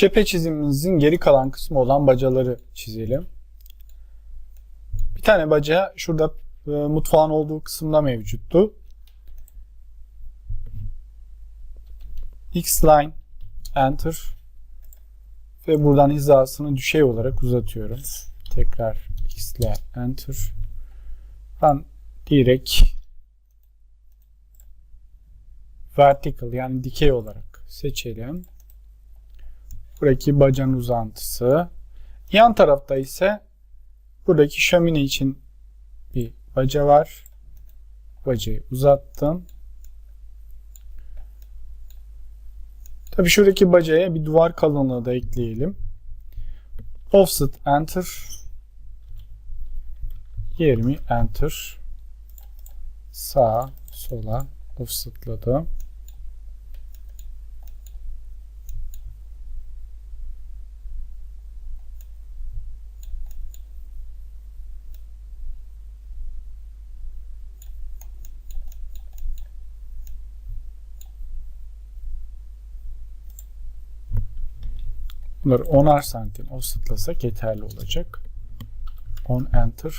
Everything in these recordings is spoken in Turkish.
Cephe çizimimizin geri kalan kısmı olan bacaları çizelim. Bir tane baca şurada e, mutfağın olduğu kısımda mevcuttu. X line enter ve buradan hizasını düşey olarak uzatıyorum. Tekrar X ile enter. Ben direkt vertical yani dikey olarak seçelim. Buradaki bacanın uzantısı. Yan tarafta ise buradaki şömine için bir baca var. Bacayı uzattım. Tabii şuradaki bacaya bir duvar kalınlığı da ekleyelim. Offset enter. 20 enter. Sağa, sola offsetladım. Bunları 10'ar santim offsetlasak yeterli olacak. 10 enter.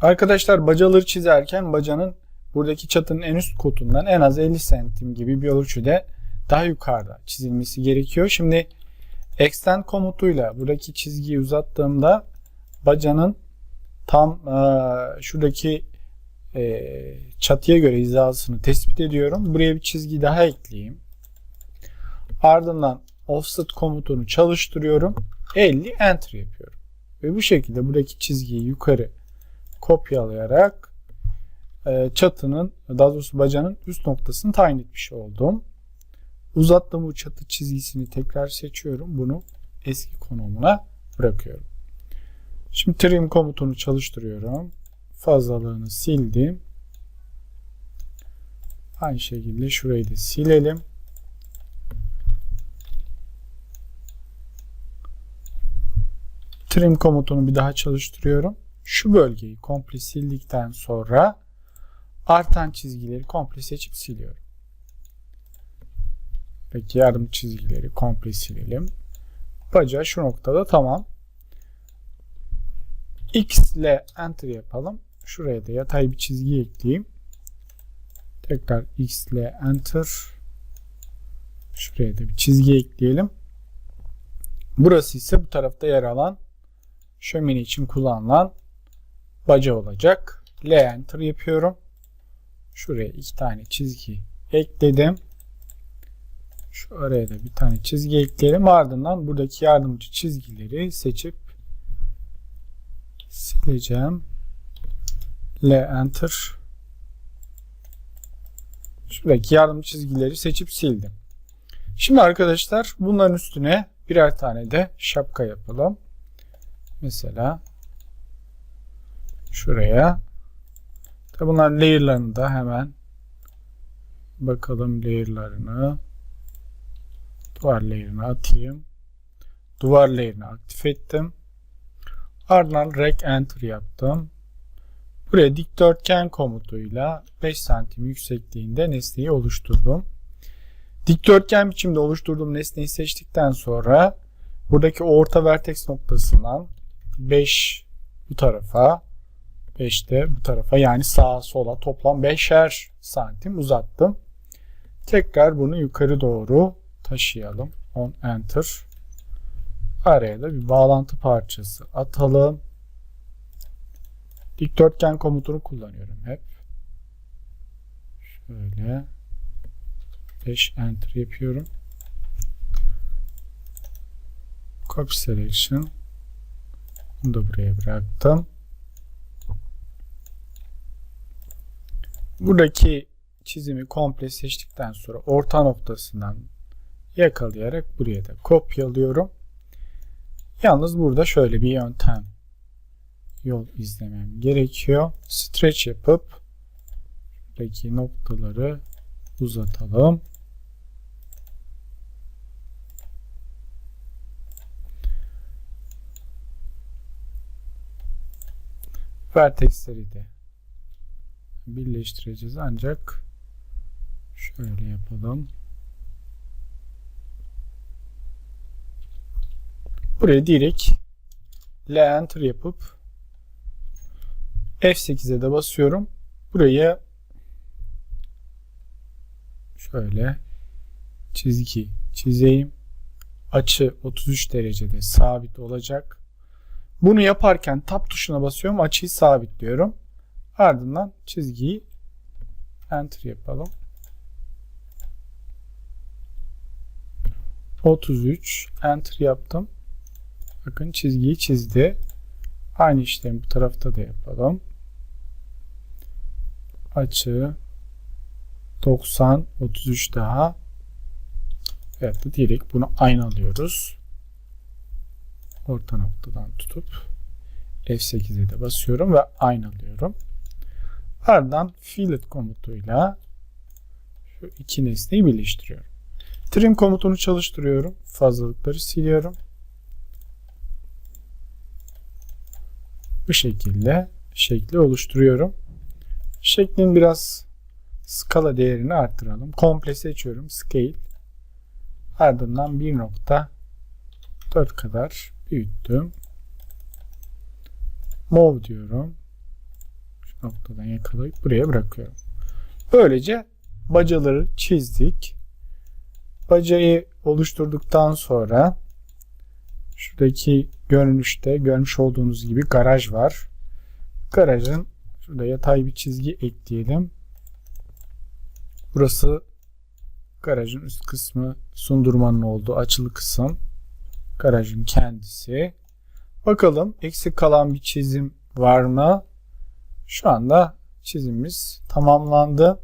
Arkadaşlar bacaları çizerken bacanın buradaki çatının en üst kotundan en az 50 santim gibi bir ölçüde daha yukarıda çizilmesi gerekiyor. Şimdi extend komutuyla buradaki çizgiyi uzattığımda bacanın tam e, şuradaki e, çatıya göre hizasını tespit ediyorum. Buraya bir çizgi daha ekleyeyim. Ardından offset komutunu çalıştırıyorum. 50 enter yapıyorum. Ve bu şekilde buradaki çizgiyi yukarı kopyalayarak e, çatının daha doğrusu bacanın üst noktasını tayin etmiş oldum. Uzattığım bu çatı çizgisini tekrar seçiyorum. Bunu eski konumuna bırakıyorum. Şimdi trim komutunu çalıştırıyorum. Fazlalığını sildim. Aynı şekilde şurayı da silelim. Trim komutunu bir daha çalıştırıyorum. Şu bölgeyi komple sildikten sonra artan çizgileri komple seçip siliyorum. Peki yardım çizgileri komple silelim. Baca şu noktada tamam. X ile enter yapalım. Şuraya da yatay bir çizgi ekleyeyim. Tekrar X ile enter. Şuraya da bir çizgi ekleyelim. Burası ise bu tarafta yer alan şömine için kullanılan baca olacak. L enter yapıyorum. Şuraya iki tane çizgi ekledim. Şu araya da bir tane çizgi ekleyelim. Ardından buradaki yardımcı çizgileri seçip sileceğim. L enter. Şuradaki yardımcı çizgileri seçip sildim. Şimdi arkadaşlar bunların üstüne birer tane de şapka yapalım. Mesela şuraya Tabi bunlar layer'larını da hemen bakalım layer'larını duvar layer'ını atayım. Duvar layer'ını aktif ettim. Ardından rec enter yaptım. Buraya dikdörtgen komutuyla 5 santim yüksekliğinde nesneyi oluşturdum. Dikdörtgen biçimde oluşturduğum nesneyi seçtikten sonra buradaki orta vertex noktasından 5 bu tarafa 5 de bu tarafa yani sağa sola toplam 5'er santim uzattım. Tekrar bunu yukarı doğru taşıyalım. 10 enter. Araya da bir bağlantı parçası atalım. Dikdörtgen komutunu kullanıyorum hep. Şöyle 5 enter yapıyorum. Copy selection. Bunu da buraya bıraktım. Buradaki çizimi komple seçtikten sonra orta noktasından yakalayarak buraya da kopyalıyorum. Yalnız burada şöyle bir yöntem yol izlemem gerekiyor. Stretch yapıp buradaki noktaları uzatalım. Vertexleri de birleştireceğiz ancak Şöyle yapalım. Buraya direkt L enter yapıp F8'e de basıyorum. Buraya şöyle çizgi çizeyim. Açı 33 derecede sabit olacak. Bunu yaparken tab tuşuna basıyorum. Açıyı sabitliyorum. Ardından çizgiyi enter yapalım. 33 enter yaptım. Bakın çizgiyi çizdi. Aynı işlemi bu tarafta da yapalım. Açı 90 33 daha Evet direkt bunu aynı alıyoruz. Orta noktadan tutup F8'e de basıyorum ve aynı alıyorum. Ardından fillet komutuyla şu iki nesneyi birleştiriyorum. Trim komutunu çalıştırıyorum. Fazlalıkları siliyorum. Bu şekilde şekli oluşturuyorum. Şeklin biraz skala değerini arttıralım. Komple seçiyorum. Scale. Ardından 1.4 kadar büyüttüm. Move diyorum. Şu noktadan yakalayıp buraya bırakıyorum. Böylece bacaları çizdik. Bacayı oluşturduktan sonra şuradaki görünüşte görmüş olduğunuz gibi garaj var. Garajın şurada yatay bir çizgi ekleyelim. Burası garajın üst kısmı sundurmanın olduğu açılı kısım. Garajın kendisi. Bakalım eksik kalan bir çizim var mı? Şu anda çizimimiz tamamlandı.